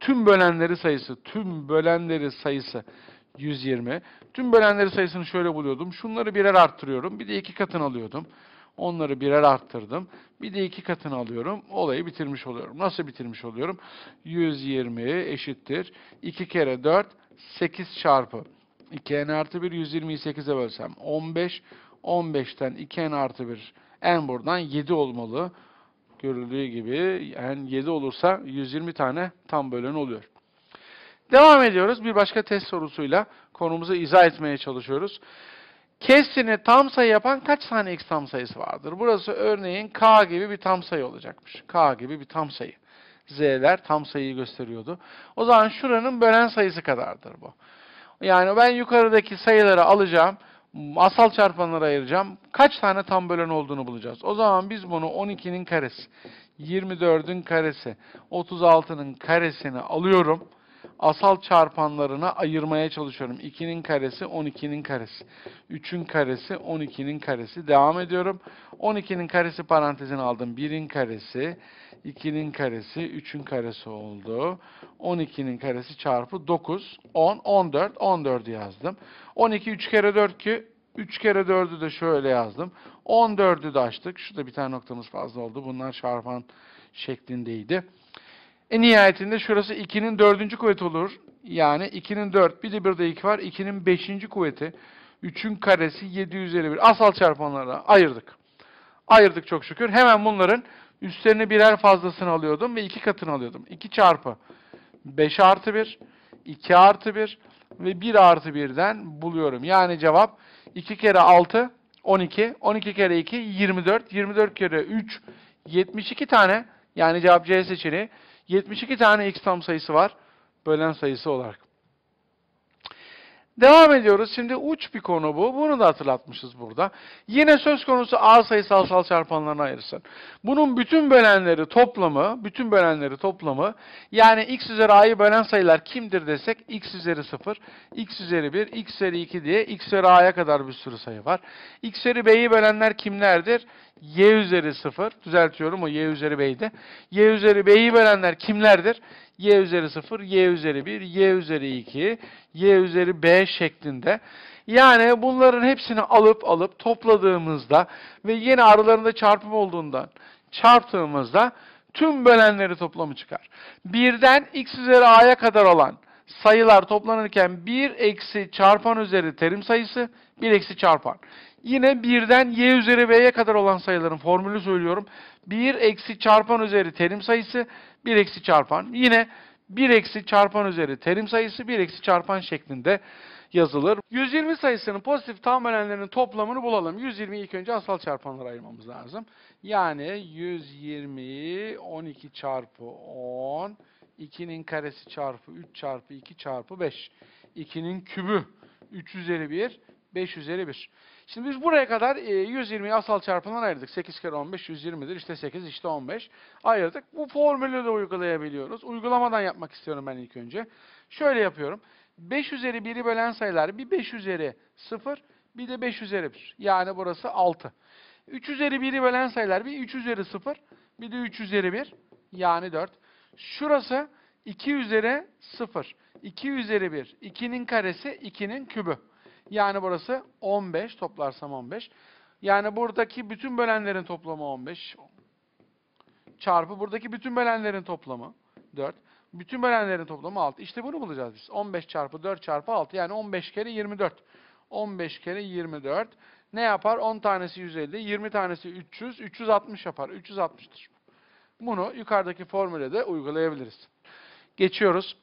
Tüm bölenleri sayısı, tüm bölenleri sayısı 120. Tüm bölenleri sayısını şöyle buluyordum. Şunları birer arttırıyorum. Bir de iki katını alıyordum. Onları birer arttırdım. Bir de iki katını alıyorum. Olayı bitirmiş oluyorum. Nasıl bitirmiş oluyorum? 120 eşittir. 2 kere 4, 8 çarpı 2n artı 1, 120'yi 8'e bölsem 15. 15'ten 2n artı 1, n buradan 7 olmalı. Görüldüğü gibi yani 7 olursa 120 tane tam bölen oluyor. Devam ediyoruz. Bir başka test sorusuyla konumuzu izah etmeye çalışıyoruz. Kesrini tam sayı yapan kaç tane x tam sayısı vardır? Burası örneğin k gibi bir tam sayı olacakmış. k gibi bir tam sayı. z'ler tam sayıyı gösteriyordu. O zaman şuranın bölen sayısı kadardır bu. Yani ben yukarıdaki sayıları alacağım, asal çarpanlara ayıracağım. Kaç tane tam bölen olduğunu bulacağız. O zaman biz bunu 12'nin karesi, 24'ün karesi, 36'nın karesini alıyorum asal çarpanlarına ayırmaya çalışıyorum. 2'nin karesi 12'nin karesi. 3'ün karesi 12'nin karesi. Devam ediyorum. 12'nin karesi parantezine aldım. 1'in karesi, 2'nin karesi, 3'ün karesi oldu. 12'nin karesi çarpı 9, 10, 14. 14'ü yazdım. 12 3 kere 4 ki 3 kere 4'ü de şöyle yazdım. 14'ü de açtık. Şurada bir tane noktamız fazla oldu. Bunlar çarpan şeklindeydi. En nihayetinde şurası 2'nin dördüncü kuvveti olur. Yani 2'nin 4, bir de bir de 2 var. 2'nin 5. kuvveti. 3'ün karesi 7 üzeri 1. Asal çarpanlara ayırdık. Ayırdık çok şükür. Hemen bunların üstlerini birer fazlasını alıyordum ve 2 katını alıyordum. 2 çarpı 5 artı 1, 2 artı 1 ve 1 artı 1'den buluyorum. Yani cevap 2 kere 6, 12, 12 kere 2, 24, 24 kere 3, 72 tane. Yani cevap C seçeneği. 72 tane x tam sayısı var. Bölen sayısı olarak. Devam ediyoruz. Şimdi uç bir konu bu. Bunu da hatırlatmışız burada. Yine söz konusu A sayısı asal çarpanlarına ayırırsan. Bunun bütün bölenleri toplamı, bütün bölenleri toplamı yani x üzeri a'yı bölen sayılar kimdir desek x üzeri 0, x üzeri 1, x üzeri 2 diye x üzeri a'ya kadar bir sürü sayı var. x üzeri b'yi bölenler kimlerdir? Y üzeri 0, düzeltiyorum o y üzeri b'ydi. y üzeri b'yi bölenler kimlerdir? y üzeri 0, y üzeri 1, y üzeri 2, y üzeri b şeklinde. Yani bunların hepsini alıp alıp topladığımızda ve yine aralarında çarpım olduğundan çarptığımızda tüm bölenleri toplamı çıkar. Birden x üzeri a'ya kadar olan sayılar toplanırken 1 eksi çarpan üzeri terim sayısı 1 eksi çarpan. Yine birden y üzeri b'ye kadar olan sayıların formülü söylüyorum. 1 eksi çarpan üzeri terim sayısı 1 eksi çarpan. Yine 1 eksi çarpan üzeri terim sayısı 1 eksi çarpan şeklinde yazılır. 120 sayısının pozitif tam bölenlerinin toplamını bulalım. 120 ilk önce asal çarpanlara ayırmamız lazım. Yani 120 12 çarpı 10 2'nin karesi çarpı 3 çarpı 2 çarpı 5. 2'nin kübü 3 üzeri 1 5 üzeri 1. Şimdi biz buraya kadar 120'yi e, asal çarpanlar ayırdık. 8 kere 15 120'dir. İşte 8 işte 15 ayırdık. Bu formülü de uygulayabiliyoruz. Uygulamadan yapmak istiyorum ben ilk önce. Şöyle yapıyorum. 5 üzeri 1'i bölen sayılar bir 5 üzeri 0 bir de 5 üzeri 1. Yani burası 6. 3 üzeri 1'i bölen sayılar bir 3 üzeri 0 bir de 3 üzeri 1 yani 4. Şurası 2 üzeri 0. 2 üzeri 1. 2'nin karesi 2'nin kübü. Yani burası 15. Toplarsam 15. Yani buradaki bütün bölenlerin toplamı 15. Çarpı buradaki bütün bölenlerin toplamı 4. Bütün bölenlerin toplamı 6. İşte bunu bulacağız biz. 15 çarpı 4 çarpı 6. Yani 15 kere 24. 15 kere 24. Ne yapar? 10 tanesi 150, 20 tanesi 300, 360 yapar. 360'tır. Bunu yukarıdaki formüle de uygulayabiliriz. Geçiyoruz.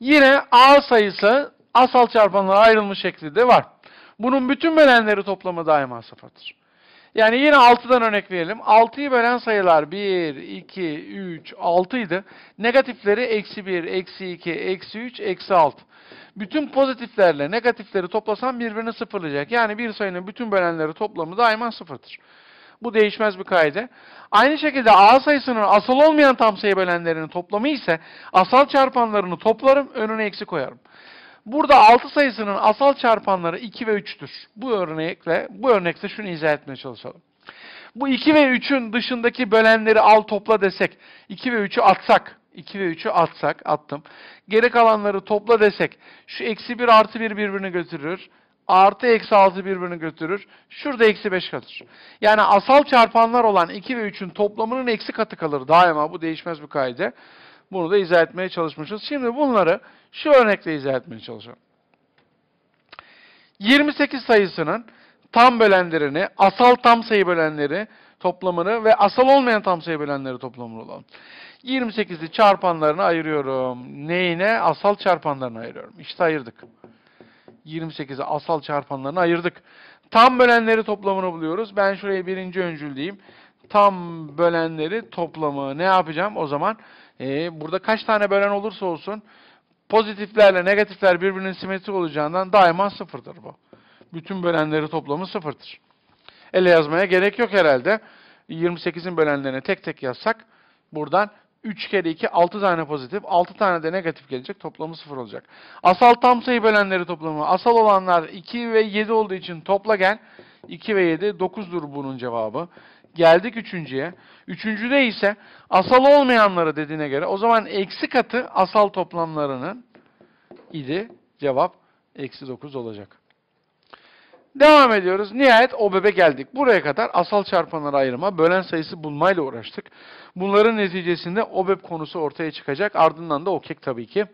Yine A sayısı asal çarpanlara ayrılmış şekilde var. Bunun bütün bölenleri toplamı daima sıfırdır. Yani yine 6'dan örnek verelim. 6'yı bölen sayılar 1, 2, 3, 6 idi. Negatifleri eksi 1, eksi 2, eksi 3, eksi 6. Bütün pozitiflerle negatifleri toplasam birbirini sıfırlayacak. Yani bir sayının bütün bölenleri toplamı daima sıfırdır. Bu değişmez bir kaide. Aynı şekilde A sayısının asal olmayan tam sayı bölenlerinin toplamı ise asal çarpanlarını toplarım, önüne eksi koyarım. Burada 6 sayısının asal çarpanları 2 ve 3'tür. Bu örnekle, bu örnekte şunu izah etmeye çalışalım. Bu 2 ve 3'ün dışındaki bölenleri al topla desek, 2 ve 3'ü atsak, 2 ve 3'ü atsak, attım. Geri kalanları topla desek, şu eksi 1 artı 1 birbirini götürür. Artı eksi 6 birbirini götürür. Şurada eksi 5 kalır. Yani asal çarpanlar olan 2 ve 3'ün toplamının eksi katı kalır daima. Bu değişmez bir kaide. Bunu da izah etmeye çalışmışız. Şimdi bunları şu örnekle izah etmeye çalışalım. 28 sayısının tam bölenlerini, asal tam sayı bölenleri toplamını ve asal olmayan tam sayı bölenleri toplamını alalım. 28'i çarpanlarına ayırıyorum. Neyine? Asal çarpanlarına ayırıyorum. İşte ayırdık. 28'i asal çarpanlarına ayırdık. Tam bölenleri toplamını buluyoruz. Ben şuraya birinci öncül diyeyim. Tam bölenleri toplamı ne yapacağım? O zaman e, burada kaç tane bölen olursa olsun pozitiflerle negatifler birbirinin simetri olacağından daima sıfırdır bu. Bütün bölenleri toplamı sıfırdır. Ele yazmaya gerek yok herhalde. 28'in bölenlerini tek tek yazsak buradan 3 kere 2 6 tane pozitif, 6 tane de negatif gelecek. Toplamı 0 olacak. Asal tam sayı bölenleri toplamı. Asal olanlar 2 ve 7 olduğu için topla gel. 2 ve 7 9'dur bunun cevabı. Geldik üçüncüye. Üçüncüde ise asal olmayanları dediğine göre o zaman eksi katı asal toplamlarının idi. Cevap eksi 9 olacak. Devam ediyoruz. Nihayet o bebe geldik. Buraya kadar asal çarpanları ayırma, bölen sayısı bulmayla uğraştık. Bunların neticesinde OBEP konusu ortaya çıkacak. Ardından da OKEK tabii ki.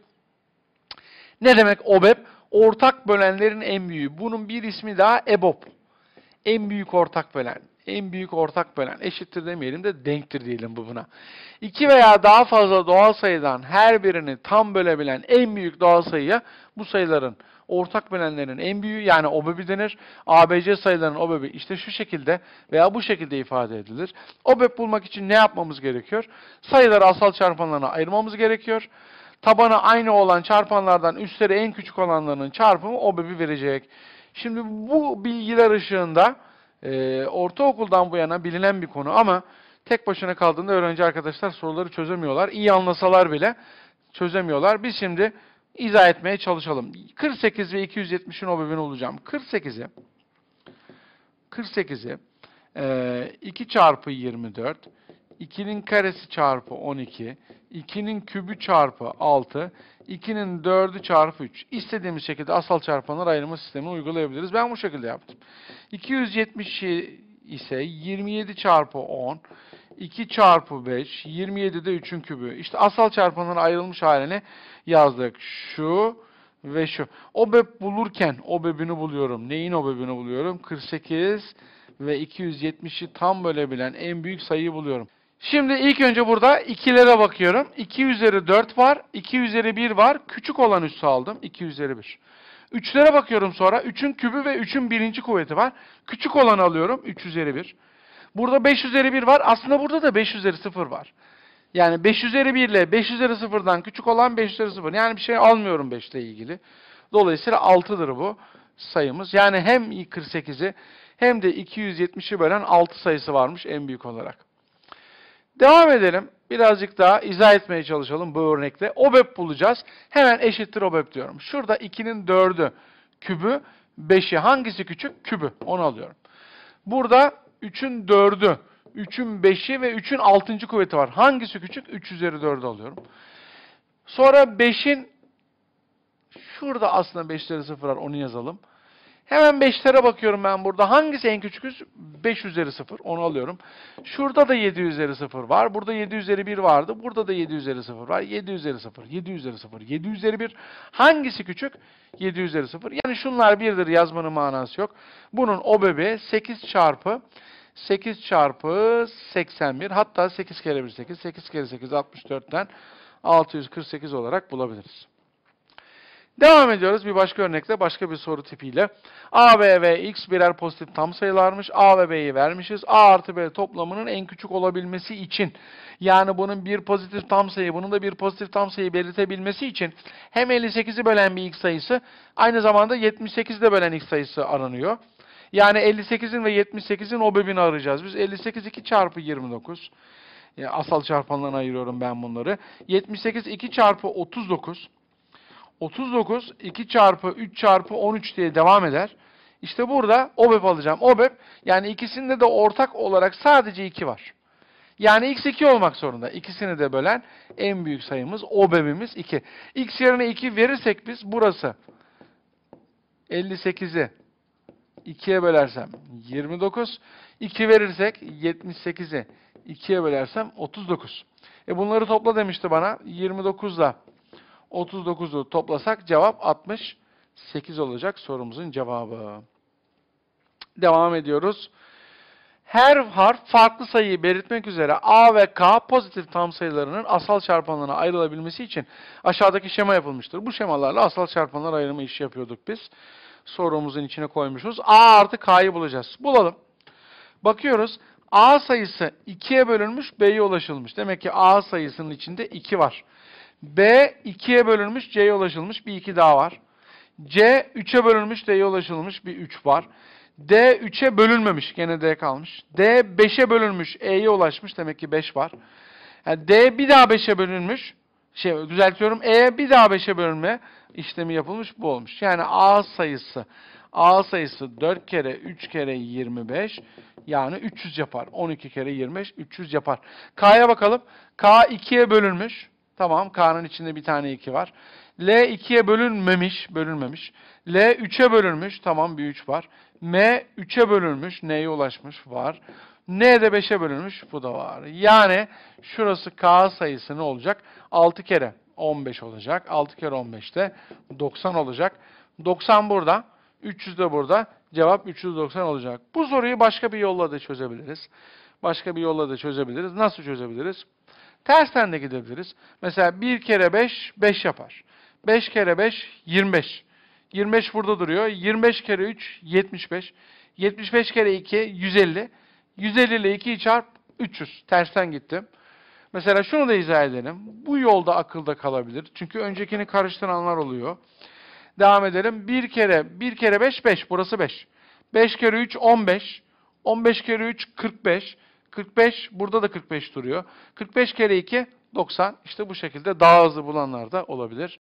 Ne demek OBEP? Ortak bölenlerin en büyüğü. Bunun bir ismi daha EBOB. En büyük ortak bölen. En büyük ortak bölen. Eşittir demeyelim de denktir diyelim bu buna. İki veya daha fazla doğal sayıdan her birini tam bölebilen en büyük doğal sayıya bu sayıların ortak bölenlerin en büyüğü yani OBEB'i denir. ABC sayılarının OBEB'i işte şu şekilde veya bu şekilde ifade edilir. OBEB bulmak için ne yapmamız gerekiyor? Sayıları asal çarpanlarına ayırmamız gerekiyor. Tabanı aynı olan çarpanlardan üstleri en küçük olanlarının çarpımı OBEB'i verecek. Şimdi bu bilgiler ışığında e, ortaokuldan bu yana bilinen bir konu ama tek başına kaldığında öğrenci arkadaşlar soruları çözemiyorlar. İyi anlasalar bile çözemiyorlar. Biz şimdi izah etmeye çalışalım. 48 ve 270'in obebini olacağım. 48'i 48'i e, 2 çarpı 24 2'nin karesi çarpı 12 2'nin kübü çarpı 6 2'nin 4'ü çarpı 3. İstediğimiz şekilde asal çarpanlar ayrımı sistemini uygulayabiliriz. Ben bu şekilde yaptım. 270 ise 27 çarpı 10 2 çarpı 5, 27 de 3'ün kübü. İşte asal çarpanların ayrılmış halini yazdık. Şu ve şu. OBEB bulurken OBEB'ini buluyorum. Neyin OBEB'ini buluyorum? 48 ve 270'i tam bölebilen en büyük sayıyı buluyorum. Şimdi ilk önce burada ikilere bakıyorum. 2 üzeri 4 var, 2 üzeri 1 var. Küçük olan üssü aldım. 2 üzeri 1. Üçlere bakıyorum sonra. 3'ün kübü ve 3'ün birinci kuvveti var. Küçük olanı alıyorum. 3 üzeri 1. Burada 5 üzeri 1 var. Aslında burada da 5 üzeri 0 var. Yani 5 üzeri 1 ile 5 üzeri 0'dan küçük olan 5 üzeri 0. Yani bir şey almıyorum 5 ile ilgili. Dolayısıyla 6'dır bu sayımız. Yani hem 48'i hem de 270'i bölen 6 sayısı varmış en büyük olarak. Devam edelim. Birazcık daha izah etmeye çalışalım bu örnekle. OBEP bulacağız. Hemen eşittir OBEP diyorum. Şurada 2'nin 4'ü kübü, 5'i hangisi küçük? Kübü. Onu alıyorum. Burada 3'ün 4'ü, 3'ün 5'i ve 3'ün 6. kuvveti var. Hangisi küçük? 3 üzeri 4'ü alıyorum. Sonra 5'in şurada aslında 5 üzeri 0 var onu yazalım. Hemen 5'lere bakıyorum ben burada. Hangisi en küçüküz? 5 üzeri 0. Onu alıyorum. Şurada da 7 üzeri 0 var. Burada 7 üzeri 1 vardı. Burada da 7 üzeri 0 var. 7 üzeri 0, 7 üzeri 0, 7 üzeri 1. Hangisi küçük? 7 üzeri 0. Yani şunlar birdir yazmanın manası yok. Bunun o bebeği 8 çarpı 8 çarpı 81 hatta 8 kere 1 8, 8 kere 8 64'ten 648 olarak bulabiliriz. Devam ediyoruz bir başka örnekle, başka bir soru tipiyle. A, B ve X birer pozitif tam sayılarmış. A ve B'yi vermişiz. A artı B toplamının en küçük olabilmesi için, yani bunun bir pozitif tam sayı, bunun da bir pozitif tam sayı belirtebilmesi için hem 58'i bölen bir X sayısı, aynı zamanda 78'i de bölen X sayısı aranıyor. Yani 58'in ve 78'in obebini arayacağız. Biz 58 2 çarpı 29. Yani asal çarpanlarına ayırıyorum ben bunları. 78 2 çarpı 39. 39 2 çarpı 3 çarpı 13 diye devam eder. İşte burada OBEP alacağım. OBEP yani ikisinde de ortak olarak sadece 2 var. Yani x 2 olmak zorunda. İkisini de bölen en büyük sayımız OBEB'imiz 2. x yerine 2 verirsek biz burası 58'i 2'ye bölersem 29. 2 verirsek 78'i 2'ye bölersem 39. E bunları topla demişti bana. 29 ile 39'u toplasak cevap 68 olacak sorumuzun cevabı. Devam ediyoruz. Her harf farklı sayıyı belirtmek üzere A ve K pozitif tam sayılarının asal çarpanlarına ayrılabilmesi için aşağıdaki şema yapılmıştır. Bu şemalarla asal çarpanlar ayrımı işi yapıyorduk biz. Sorumuzun içine koymuşuz. A artı K'yı bulacağız. Bulalım. Bakıyoruz. A sayısı 2'ye bölünmüş, B'ye ulaşılmış. Demek ki A sayısının içinde 2 var. B 2'ye bölünmüş, C'ye ulaşılmış. Bir 2 daha var. C 3'e bölünmüş, D'ye ulaşılmış. Bir 3 var. D 3'e bölünmemiş. Gene D kalmış. D 5'e bölünmüş. E'ye ulaşmış. Demek ki 5 var. Yani D bir daha 5'e bölünmüş. Şey düzeltiyorum. E bir daha 5'e bölünme işlemi yapılmış. Bu olmuş. Yani A sayısı A sayısı 4 kere 3 kere 25 yani 300 yapar. 12 kere 25 300 yapar. K'ya bakalım. K 2'ye bölünmüş. Tamam K'nın içinde bir tane 2 var. L 2'ye bölünmemiş, bölünmemiş. L 3'e bölünmüş, tamam bir 3 var. M 3'e bölünmüş, N'ye ulaşmış, var. N de 5'e bölünmüş, bu da var. Yani şurası K sayısı ne olacak? 6 kere 15 olacak. 6 kere 15 de 90 olacak. 90 burada, 300 de burada. Cevap 390 olacak. Bu soruyu başka bir yolla da çözebiliriz. Başka bir yolla da çözebiliriz. Nasıl çözebiliriz? Tersten de gidebiliriz. Mesela 1 kere 5, 5 yapar. 5 kere 5, 25. 25 burada duruyor. 25 kere 3, 75. 75 kere 2, 150. 150 ile 2'yi çarp, 300. Tersten gittim. Mesela şunu da izah edelim. Bu yolda akılda kalabilir. Çünkü öncekini karıştıranlar oluyor. Devam edelim. 1 kere 1 kere 5, 5. Burası 5. 5 kere 3, 15. 15 kere 3, 45. 45, burada da 45 duruyor. 45 kere 2, 90. İşte bu şekilde daha hızlı bulanlar da olabilir.